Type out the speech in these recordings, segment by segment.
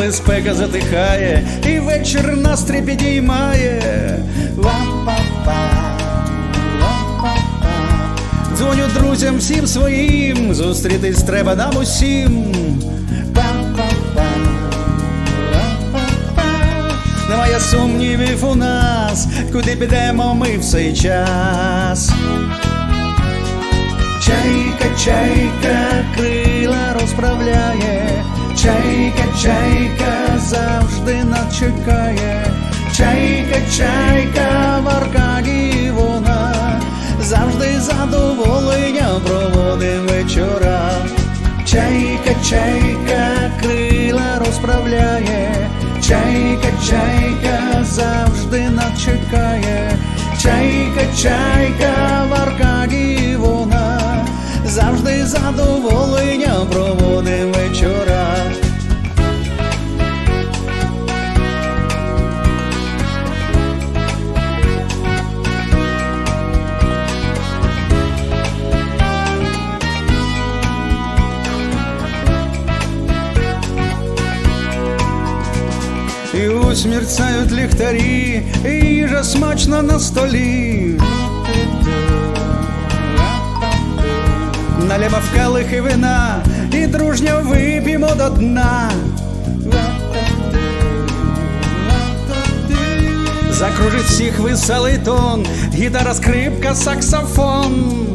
коли спека затихає, і вечір настрій підіймає. Ла-па-па, ла-па-па. Дзвоню друзям всім своїм, зустрітись треба нам усім. Па-па-па. Немає сумнівів у нас, куди підемо ми в цей час. Чайка, чайка, крила розправляє, чекає, чайка, чайка в Аркаді вона завжди задоволення проводим вечора. Чайка, чайка, крила розправляє, чайка, чайка завжди нас чекає, чайка, чайка в Аркаді вона завжди задоволення проводим І усмірцають ліхтарі, і їжа смачна на столі. Налімо в калихи вина і дружньо вип'ємо до дна. Закружить всіх веселий тон, гітара, скрипка, саксофон.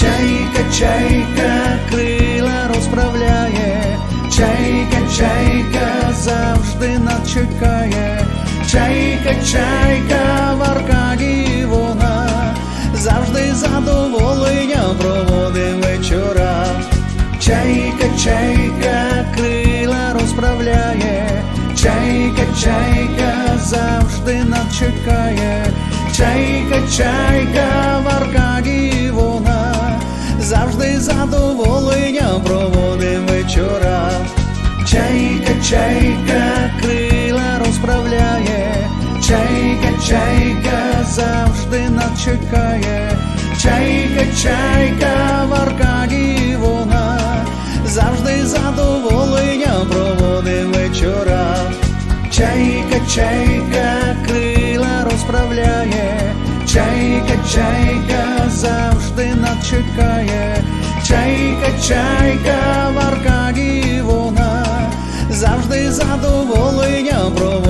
Чайка, чайка, крила розправляє, чайка, чайка чайка, в Аркаді вона завжди задоволення проводим вечора. Чайка, чайка, крила розправляє, чайка, чайка завжди нас чекає, чайка, чайка в Аркаді вона завжди задоволення проводим вечора. Чайка, чайка, чекає, чайка, чайка в Аркаді вона завжди задоволення проводим вечора. Чайка, чайка, крила розправляє, чайка, чайка завжди нас чекає, чайка, чайка в Аркаді вона завжди задоволення проводить